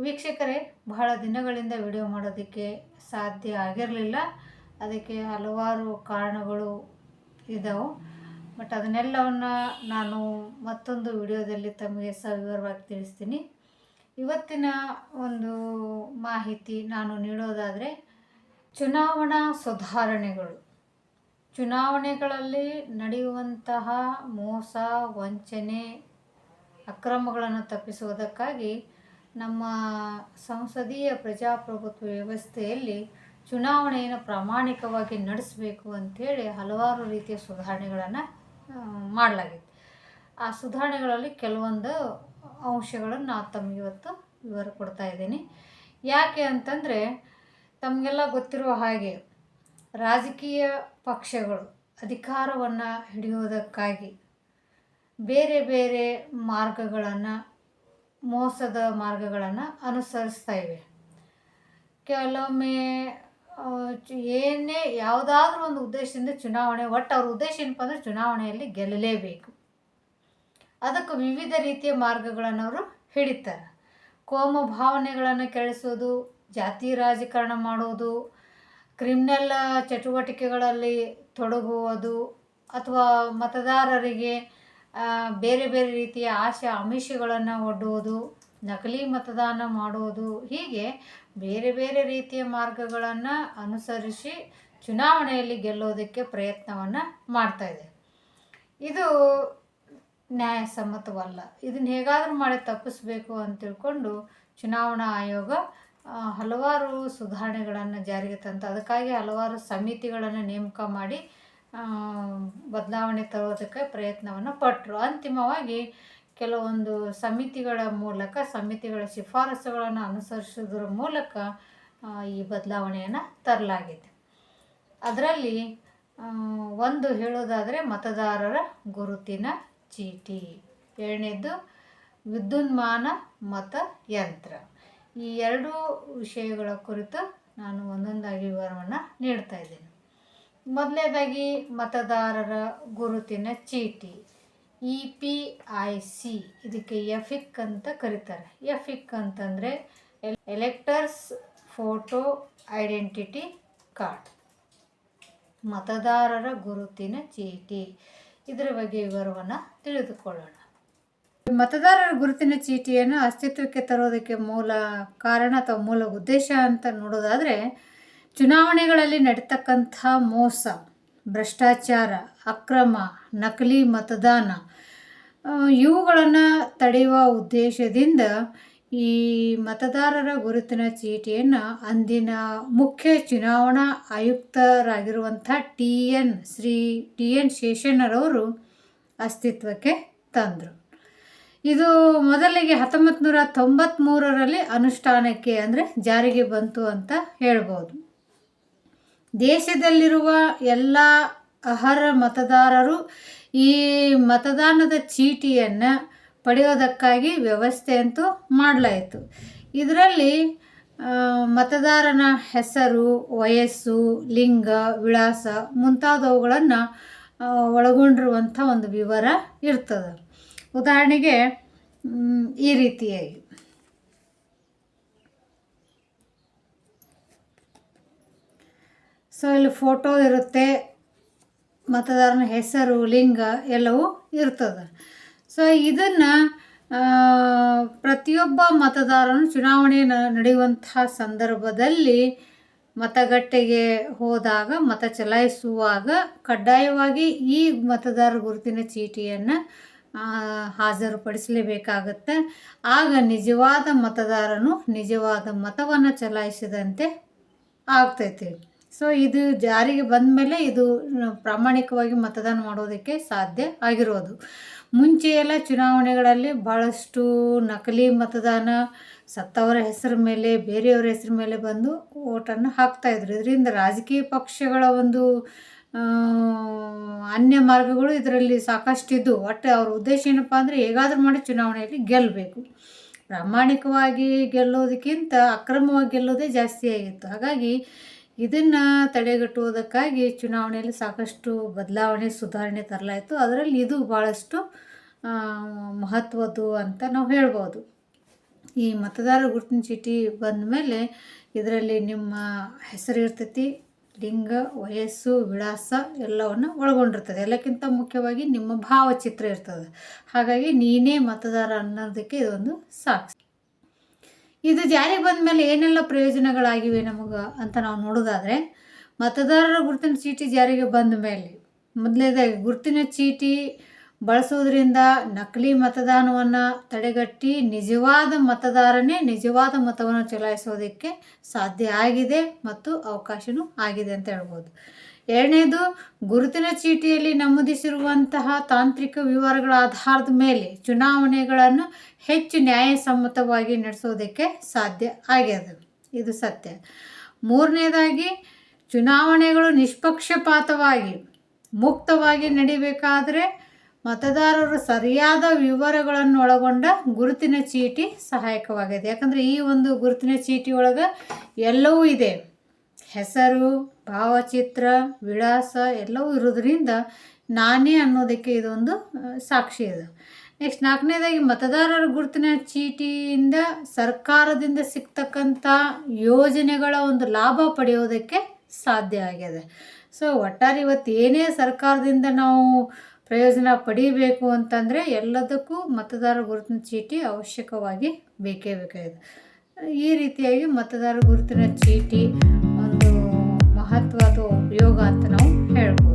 ವೀಕ್ಷಕರೇ, ಬಹಳ ದಿನಗಳಿಂದ ವಿಡಿಯೋ ಮಾಡೋದಕ್ಕೆ ಸಾಧ್ಯ ಆಗಿರಲಿಲ್ಲ. ಅದಕ್ಕೆ ಹಲವಾರು ಕಾರಣಗಳು ಇದ್ದಾವೆ ಬಟ್ ಅದನ್ನೆಲ್ಲವನ್ನು ನಾನು ಮತ್ತೊಂದು ವಿಡಿಯೋದಲ್ಲಿ ತಮಗೆ ಸವಿವರವಾಗಿ ತಿಳಿಸ್ತೀನಿ. ಇವತ್ತಿನ ಒಂದು ಮಾಹಿತಿ ನಾನು ನೀಡೋದಾದರೆ, ಚುನಾವಣಾ ಸುಧಾರಣೆಗಳು. ಚುನಾವಣೆಗಳಲ್ಲಿ ನಡೆಯುವಂತಹ ಮೋಸ, ವಂಚನೆ, ಅಕ್ರಮಗಳನ್ನು ತಪ್ಪಿಸುವುದಕ್ಕಾಗಿ ನಮ್ಮ ಸಂಸದೀಯ ಪ್ರಜಾಪ್ರಭುತ್ವ ವ್ಯವಸ್ಥೆಯಲ್ಲಿ ಚುನಾವಣೆಯನ್ನು ಪ್ರಾಮಾಣಿಕವಾಗಿ ನಡೆಸಬೇಕು ಅಂಥೇಳಿ ಹಲವಾರು ರೀತಿಯ ಸುಧಾರಣೆಗಳನ್ನು ಮಾಡಲಾಗಿದೆ ಆ ಸುಧಾರಣೆಗಳಲ್ಲಿ ಕೆಲವೊಂದು ಅಂಶಗಳನ್ನು ನಾನು ತಮಗೆ ಇವತ್ತು ವಿವರ ಕೊಡ್ತಾ ಇದ್ದೀನಿ. ಯಾಕೆ ಅಂತಂದರೆ, ತಮಗೆಲ್ಲ ಗೊತ್ತಿರುವ ಹಾಗೆ ರಾಜಕೀಯ ಪಕ್ಷಗಳು ಅಧಿಕಾರವನ್ನು ಹಿಡಿಯೋದಕ್ಕಾಗಿ ಬೇರೆ ಬೇರೆ ಮಾರ್ಗಗಳನ್ನು ಮೋಸದ ಮಾರ್ಗಗಳನ್ನು ಅನುಸರಿಸ್ತಾ ಇವೆ. ಕೆಲವೊಮ್ಮೆ ಏನೇ ಯಾವುದಾದ್ರೂ ಒಂದು ಉದ್ದೇಶದಿಂದ ಚುನಾವಣೆ, ಒಟ್ಟು ಅವ್ರ ಉದ್ದೇಶ ಏನಪ್ಪ ಅಂದರೆ ಚುನಾವಣೆಯಲ್ಲಿ ಗೆಲ್ಲಲೇಬೇಕು. ಅದಕ್ಕೆ ವಿವಿಧ ರೀತಿಯ ಮಾರ್ಗಗಳನ್ನು ಅವರು ಹಿಡಿತಾರೆ. ಕೋಮ ಭಾವನೆಗಳನ್ನು ಕೆಳಿಸೋದು ಜಾತಿ ರಾಜಕಾರಣ ಮಾಡೋದು, ಕ್ರಿಮಿನಲ್ ಚಟುವಟಿಕೆಗಳಲ್ಲಿ ತೊಡಗುವುದು, ಅಥವಾ ಮತದಾರರಿಗೆ ಬೇರೆ ಬೇರೆ ರೀತಿಯ ಆಶೆ ಆಮಿಷಗಳನ್ನು ಒಡ್ಡುವುದು ನಕಲಿ ಮತದಾನ ಮಾಡುವುದು ಹೀಗೆ ಬೇರೆ ಬೇರೆ ರೀತಿಯ ಮಾರ್ಗಗಳನ್ನು ಅನುಸರಿಸಿ ಚುನಾವಣೆಯಲ್ಲಿ ಗೆಲ್ಲೋದಕ್ಕೆ ಪ್ರಯತ್ನವನ್ನು ಮಾಡ್ತಾ ಇದೆ. ಇದು ನ್ಯಾಯಸಮ್ಮತವಲ್ಲ. ಇದನ್ನು ಹೇಗಾದರೂ ಮಾಡಿ ತಪ್ಪಿಸಬೇಕು ಅಂತ ತಿಳ್ಕೊಂಡು ಚುನಾವಣಾ ಆಯೋಗ ಹಲವಾರು ಸುಧಾರಣೆಗಳನ್ನು ಜಾರಿಗೆ ತಂತ. ಅದಕ್ಕಾಗಿ ಹಲವಾರು ಸಮಿತಿಗಳನ್ನು ನೇಮಕ ಮಾಡಿ ಬದಲಾವಣೆ ತರೋದಕ್ಕೆ ಪ್ರಯತ್ನವನ್ನು ಪಟ್ಟರು ಅಂತಿಮವಾಗಿ ಕೆಲವೊಂದು ಸಮಿತಿಗಳ ಮೂಲಕ, ಸಮಿತಿಗಳ ಶಿಫಾರಸುಗಳನ್ನು ಅನುಸರಿಸೋದ್ರ ಮೂಲಕ ಈ ಬದಲಾವಣೆಯನ್ನು ತರಲಾಗಿದೆ. ಅದರಲ್ಲಿ ಒಂದು ಹೇಳೋದಾದರೆ ಮತದಾರರ ಗುರುತಿನ ಚೀಟಿ. ಎರಡನೇದು ವಿದ್ಯುನ್ಮಾನ ಮತ ಯಂತ್ರ. ಈ ಎರಡೂ ವಿಷಯಗಳ ಕುರಿತು ನಾನು ಒಂದೊಂದಾಗಿ ವಿವರವನ್ನು ನೀಡ್ತಾ ಇದ್ದೇನೆ. ಮೊದಲನೇದಾಗಿ ಮತದಾರರ ಗುರುತಿನ ಚೀಟಿ, ಇ ಪಿ ಐ ಸಿ, ಇದಕ್ಕೆ ಎಫಿಕ್ ಅಂತ ಕರೀತಾರೆ. ಎಫಿಕ್ ಅಂತಂದರೆ ಎಲೆಕ್ಟರ್ಸ್ ಫೋಟೋ ಐಡೆಂಟಿಟಿ ಕಾರ್ಡ್. ಮತದಾರರ ಗುರುತಿನ ಚೀಟಿ. ಇದರ ಬಗ್ಗೆ ವಿವರವನ್ನು ತಿಳಿದುಕೊಳ್ಳೋಣ. ಮತದಾರರ ಗುರುತಿನ ಚೀಟಿಯನ್ನು ಅಸ್ತಿತ್ವಕ್ಕೆ ತರೋದಕ್ಕೆ ಮೂಲ ಕಾರಣ ಅಥವಾ ಮೂಲ ಉದ್ದೇಶ ಅಂತ ನೋಡೋದಾದರೆ ಚುನಾವಣೆಗಳಲ್ಲಿ ನಡೀತಕ್ಕಂಥ ಮೋಸ, ಭ್ರಷ್ಟಾಚಾರ, ಅಕ್ರಮ, ನಕಲಿ ಮತದಾನ ಇವುಗಳನ್ನು ತಡೆಯುವ ಉದ್ದೇಶದಿಂದ ಈ ಮತದಾರರ ಗುರುತಿನ ಚೀಟಿಯನ್ನು ಅಂದಿನ ಮುಖ್ಯ ಚುನಾವಣಾ ಆಯುಕ್ತರಾಗಿರುವಂಥ T N Shri T N ಶೇಷಣ್ಣರವರು ಅಸ್ತಿತ್ವಕ್ಕೆ ತಂದರು. ಇದು ಮೊದಲಿಗೆ ಹತ್ತೊಂಬತ್ತು ನೂರ ತೊಂಬತ್ತ್ಮೂರರಲ್ಲಿ ಅನುಷ್ಠಾನಕ್ಕೆ ಅಂದರೆ ಜಾರಿಗೆ ಬಂತು ಅಂತ ಹೇಳ್ಬೋದು. ದೇಶದಲ್ಲಿರುವ ಎಲ್ಲ ಅರ್ಹ ಮತದಾರರು ಈ ಮತದಾನದ ಚೀಟಿಯನ್ನು ಪಡೆಯೋದಕ್ಕಾಗಿ ವ್ಯವಸ್ಥೆ ಅಂತೂ ಮಾಡಲಾಯಿತು. ಇದರಲ್ಲಿ ಮತದಾರನ ಹೆಸರು, ವಯಸ್ಸು, ಲಿಂಗ, ವಿಳಾಸ ಮುಂತಾದವುಗಳನ್ನು ಒಳಗೊಂಡಿರುವಂಥ ಒಂದು ವಿವರ ಇರ್ತದೆ. ಉದಾಹರಣೆಗೆ ಈ ರೀತಿಯಾಗಿ. ಸೊ ಇಲ್ಲಿ ಫೋಟೋ ಇರುತ್ತೆ, ಮತದಾರನ ಹೆಸರು, ಲಿಂಗ ಎಲ್ಲವೂ ಇರ್ತದೆ. ಸೊ ಇದನ್ನು ಪ್ರತಿಯೊಬ್ಬ ಮತದಾರನು ಚುನಾವಣೆ ನ- ನಡೆಯುವಂತಹ ಸಂದರ್ಭದಲ್ಲಿ ಮತಗಟ್ಟೆಗೆ ಹೋದಾಗ, ಮತ ಚಲಾಯಿಸುವಾಗ ಕಡ್ಡಾಯವಾಗಿ ಈ ಮತದಾರ ಗುರುತಿನ ಚೀಟಿಯನ್ನು ಹಾಜರುಪಡಿಸಲೇಬೇಕಾಗತ್ತೆ. ಆಗ ನಿಜವಾದ ಮತದಾರನು ನಿಜವಾದ ಮತವನ್ನು ಚಲಾಯಿಸಿದಂತೆ ಆಗ್ತೈತಿ. ಸೊ ಇದು ಜಾರಿಗೆ ಬಂದ ಮೇಲೆ ಇದು ಪ್ರಾಮಾಣಿಕವಾಗಿ ಮತದಾನ ಮಾಡೋದಕ್ಕೆ ಸಾಧ್ಯ ಆಗಿರೋದು. ಮುಂಚೆ ಎಲ್ಲ ಚುನಾವಣೆಗಳಲ್ಲಿ ಭಾಳಷ್ಟು ನಕಲಿ ಮತದಾನ, ಸತ್ತವರ ಹೆಸರ ಮೇಲೆ, ಬೇರೆಯವರ ಹೆಸರ ಮೇಲೆ ಬಂದು ಓಟನ್ನು ಹಾಕ್ತಾಯಿದ್ರು ಇದರಿಂದ ರಾಜಕೀಯ ಪಕ್ಷಗಳ ಒಂದು ಅನ್ಯ ಮಾರ್ಗಗಳು ಇದರಲ್ಲಿ ಸಾಕಷ್ಟಿದ್ದು ಒಟ್ಟು ಅವ್ರ ಉದ್ದೇಶ ಏನಪ್ಪ ಅಂದರೆ ಹೇಗಾದರೂ ಮಾಡಿ ಚುನಾವಣೆಯಲ್ಲಿ ಗೆಲ್ಲಬೇಕು ಪ್ರಾಮಾಣಿಕವಾಗಿ ಗೆಲ್ಲೋದಕ್ಕಿಂತ ಅಕ್ರಮವಾಗಿ ಗೆಲ್ಲೋದೇ ಜಾಸ್ತಿ ಆಗಿತ್ತು. ಹಾಗಾಗಿ ಇದನ್ನು ತಡೆಗಟ್ಟುವುದಕ್ಕಾಗಿ ಚುನಾವಣೆಯಲ್ಲಿ ಸಾಕಷ್ಟು ಬದಲಾವಣೆ, ಸುಧಾರಣೆ ತರಲಾಯಿತು. ಅದರಲ್ಲಿ ಇದು ಭಾಳಷ್ಟು ಮಹತ್ವದ್ದು ಅಂತ ನಾವು ಹೇಳ್ಬೋದು. ಈ ಮತದಾರ ಗುರುತಿನ ಚೀಟಿ ಬಂದ ಮೇಲೆ ಇದರಲ್ಲಿ ನಿಮ್ಮ ಹೆಸರು ಇರ್ತೈತಿ, ಲಿಂಗ, ವಯಸ್ಸು, ವಿಳಾಸ ಎಲ್ಲವನ್ನು ಒಳಗೊಂಡಿರ್ತದೆ. ಎಲ್ಲಕ್ಕಿಂತ ಮುಖ್ಯವಾಗಿ ನಿಮ್ಮ ಭಾವಚಿತ್ರ ಇರ್ತದೆ. ಹಾಗಾಗಿ ನೀನೇ ಮತದಾರ ಅನ್ನೋದಕ್ಕೆ ಇದೊಂದು ಸಾಕ್ಷಿ ಇದು ಜಾರಿಗೆ ಬಂದ ಮೇಲೆ ಏನೆಲ್ಲ ಪ್ರಯೋಜನಗಳಾಗಿವೆ ನಮಗೆ ಅಂತ ನಾವು ನೋಡೋದಾದರೆ, ಮತದಾರರ ಗುರುತಿನ ಚೀಟಿ ಜಾರಿಗೆ ಬಂದ ಮೇಲೆ ಮೊದಲನೇದಾಗಿ ಗುರುತಿನ ಚೀಟಿ ಬಳಸೋದ್ರಿಂದ ನಕಲಿ ಮತದಾನವನ್ನು ತಡೆಗಟ್ಟಿ ನಿಜವಾದ ಮತದಾರನೇ ನಿಜವಾದ ಮತವನ್ನು ಚಲಾಯಿಸೋದಕ್ಕೆ ಸಾಧ್ಯ ಆಗಿದೆ ಮತ್ತು ಅವಕಾಶವೂ ಆಗಿದೆ ಅಂತ ಹೇಳ್ಬೋದು. ಎರಡನೇದು, ಗುರುತಿನ ಚೀಟಿಯಲ್ಲಿ ನಮೂದಿಸಿರುವಂತಹ ತಾಂತ್ರಿಕ ವಿವರಗಳ ಆಧಾರದ ಮೇಲೆ ಚುನಾವಣೆಗಳನ್ನು ಹೆಚ್ಚು ನ್ಯಾಯಸಮ್ಮತವಾಗಿ ನಡೆಸೋದಕ್ಕೆ ಸಾಧ್ಯ ಆಗ್ಯದ. ಇದು ಸತ್ಯ. ಮೂರನೇದಾಗಿ, ಚುನಾವಣೆಗಳು ನಿಷ್ಪಕ್ಷಪಾತವಾಗಿ, ಮುಕ್ತವಾಗಿ ನಡಿಬೇಕಾದರೆ ಮತದಾರರು ಸರಿಯಾದ ವಿವರಗಳನ್ನು ಒಳಗೊಂಡ ಗುರುತಿನ ಚೀಟಿ ಸಹಾಯಕವಾಗಿದೆ ಯಾಕಂದರೆ ಈ ಒಂದು ಗುರುತಿನ ಚೀಟಿ ಒಳಗೆ ಎಲ್ಲವೂ ಇದೆ. ಹೆಸರು, ಭಾವಚಿತ್ರ, ವಿಳಾಸ ಎಲ್ಲವೂ ಇರೋದ್ರಿಂದ ನಾನೇ ಅನ್ನೋದಕ್ಕೆ ಇದೊಂದು ಸಾಕ್ಷಿ ಇದು ನೆಕ್ಸ್ಟ್ ನಾಲ್ಕನೇದಾಗಿ ಮತದಾರರ ಗುರುತಿನ ಚೀಟಿಯಿಂದ ಸರ್ಕಾರದಿಂದ ಸಿಗ್ತಕ್ಕಂಥ ಯೋಜನೆಗಳ ಒಂದು ಲಾಭ ಪಡೆಯೋದಕ್ಕೆ ಸಾಧ್ಯ ಆಗಿದೆ ಸೊ ಒಟ್ಟಾರೆ ಇವತ್ತು ಏನೇ ಸರ್ಕಾರದಿಂದ ನಾವು ಪ್ರಯೋಜನ ಪಡಿಬೇಕು ಅಂತಂದರೆ ಎಲ್ಲದಕ್ಕೂ ಮತದಾರ ಗುರುತಿನ ಚೀಟಿ ಅವಶ್ಯಕವಾಗಿ ಬೇಕೇ ಬೇಕಾಗಿದೆ. ಈ ರೀತಿಯಾಗಿ ಮತದಾರ ಗುರುತಿನ ಚೀಟಿ ಮಹತ್ವದ ಉಪಯೋಗ ಅಂತ ನಾವು ಹೇಳ್ಬೋದು.